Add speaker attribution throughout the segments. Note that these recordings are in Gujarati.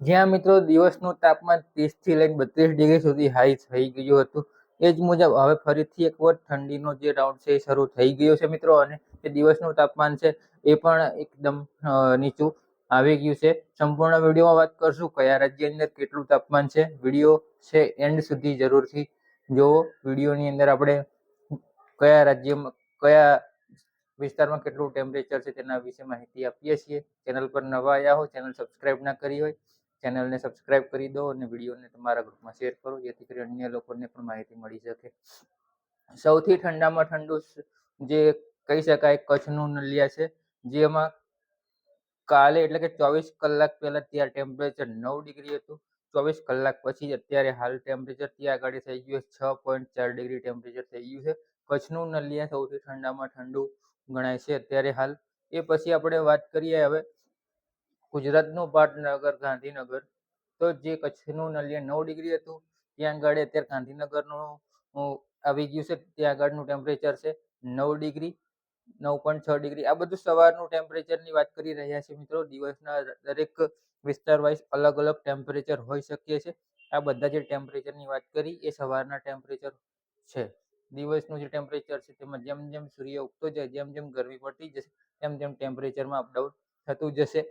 Speaker 1: જ્યાં મિત્રો દિવસનું તાપમાન ત્રીસથી લઈને બત્રીસ ડિગ્રી સુધી હાઈ થઈ ગયું હતું. એ જ મુજબ હવે ફરીથી એક વખત ઠંડીનો જે રાઉન્ડ છે એ શરૂ થઈ ગયો છે મિત્રો અને જે દિવસનું તાપમાન છે એ પણ એકદમ નીચું આવી ગયું છે. સંપૂર્ણ વિડીયોમાં વાત કરશું કયા રાજ્યની અંદર કેટલું તાપમાન છે. વીડિયો છે એન્ડ સુધી જરૂરથી જોવો. વિડીયોની અંદર આપણે કયા રાજ્યમાં, કયા વિસ્તારમાં કેટલું ટેમ્પરેચર છે તેના વિશે માહિતી આપીએ છીએ. ચેનલ પર નવા આવ્યા હો, ચેનલ સબસ્ક્રાઈબ ના કરી હોય ચેનલને સબસ્ક્રાઇબ કરી દો અને વિડીયોને તમારા ગ્રુપમાં શેર કરો, જેથી કરી અન્ય લોકોને પણ માહિતી મળી શકે. સૌથી ઠંડામાં ઠંડુ જે કહી શકાય કચ્છનું નલિયા છે, જેમાં કાલે એટલે કે ચોવીસ કલાક પહેલા ત્યાં ટેમ્પરેચર નવ ડિગ્રી હતું. ચોવીસ કલાક પછી અત્યારે હાલ ટેમ્પરેચર ત્યાં આગળ થઈ ગયું છ પોઈન્ટ ચાર ડિગ્રી ટેમ્પરેચર થઈ ગયું છે. કચ્છનું નલિયા સૌથી ઠંડામાં ઠંડુ ગણાય છે અત્યારે હાલ. એ પછી આપણે વાત કરીએ હવે ગુજરાતનું પાટનગર, ગાંધીનગર. તો જે કચ્છનું નલિયા નવ ડિગ્રી હતું, ત્યાં આગળ અત્યારે ગાંધીનગરનું આવી ગયું છે, ત્યાં આગળનું ટેમ્પરેચર છે નવ ડિગ્રી, નવ પોઈન્ટ છ ડિગ્રી. આ બધું સવારનું ટેમ્પરેચરની વાત કરી રહ્યા છે મિત્રો. દિવસના દરેક વિસ્તાર વાઇઝ અલગ અલગ ટેમ્પરેચર હોઈ શકે છે. આ બધા જે ટેમ્પરેચરની વાત કરી, એ સવારના ટેમ્પરેચર છે. દિવસનું જે ટેમ્પરેચર છે, તેમાં જેમ જેમ સૂર્ય ઉગતો જાય, જેમ જેમ ગરમી પડતી જશે, તેમ તેમ ટેમ્પરેચરમાં અપડાઉન થતું જશે.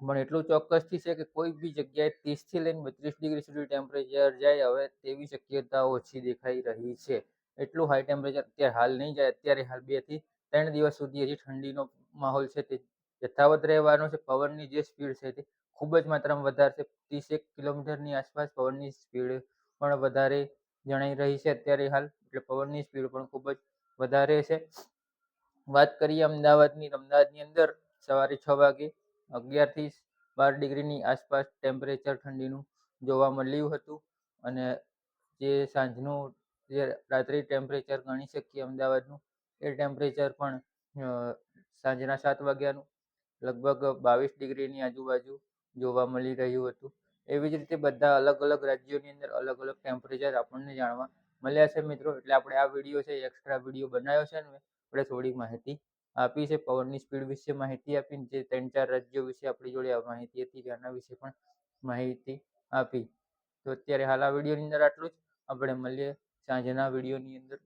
Speaker 1: પણ એટલું ચોક્કસથી છે કે કોઈ બી જગ્યાએ ત્રીસથી લઈને બત્રીસ ડિગ્રી સુધી ટેમ્પરેચર જાય, હવે તેવી શક્યતા ઓછી દેખાઈ રહી છે. એટલું હાઈ ટેમ્પરેચર અત્યારે હાલ નહીં જાય, અત્યારે હાલ બેથી ત્રણ દિવસ સુધી હજી ઠંડીનો માહોલ છે. તે યથાવત રહેવાનો છે. પવનની જે સ્પીડ છે તે ખૂબ જ માત્રામાં વધારે ત્રીસેક કિલોમીટરની આસપાસ પવનની સ્પીડ પણ વધારે જણાઈ રહી છે અત્યારે હાલ. એટલે પવનની સ્પીડ પણ ખૂબ જ વધારે છે. વાત કરીએ અમદાવાદની. અમદાવાદની અંદર સવારે છ વાગે અગિયારથી બાર ડિગ્રીની આસપાસ ટેમ્પરેચર ઠંડીનું જોવા મળ્યું હતું. અને જે સાંજનું, જે રાત્રિ ટેમ્પરેચર ગણી શકીએ અમદાવાદનું, એ ટેમ્પરેચર પણ સાંજના સાત વાગ્યાનું, લગભગ બાવીસ ડિગ્રીની આજુબાજુ જોવા મળી રહ્યું હતું. એવી જ રીતે બધા અલગ અલગ રાજ્યોની અંદર અલગ અલગ ટેમ્પરેચર આપણને જાણવા મળ્યા છે મિત્રો. એટલે આપણે આ વીડિયો છે એક્સ્ટ્રા વીડિયો બનાવ્યો છે ને આપણે થોડીક માહિતી આપી છે. પવનની સ્પીડ વિશે માહિતી આપી જે ત્રણ ચાર રાજ્યો વિશે આપણી જોડે માહિતી હતી તેના વિશે પણ માહિતી આપી. તો અત્યારે હાલ આ વિડીયોની અંદર આટલું જ. આપણે મળીએ સાંજના વિડીયોની અંદર.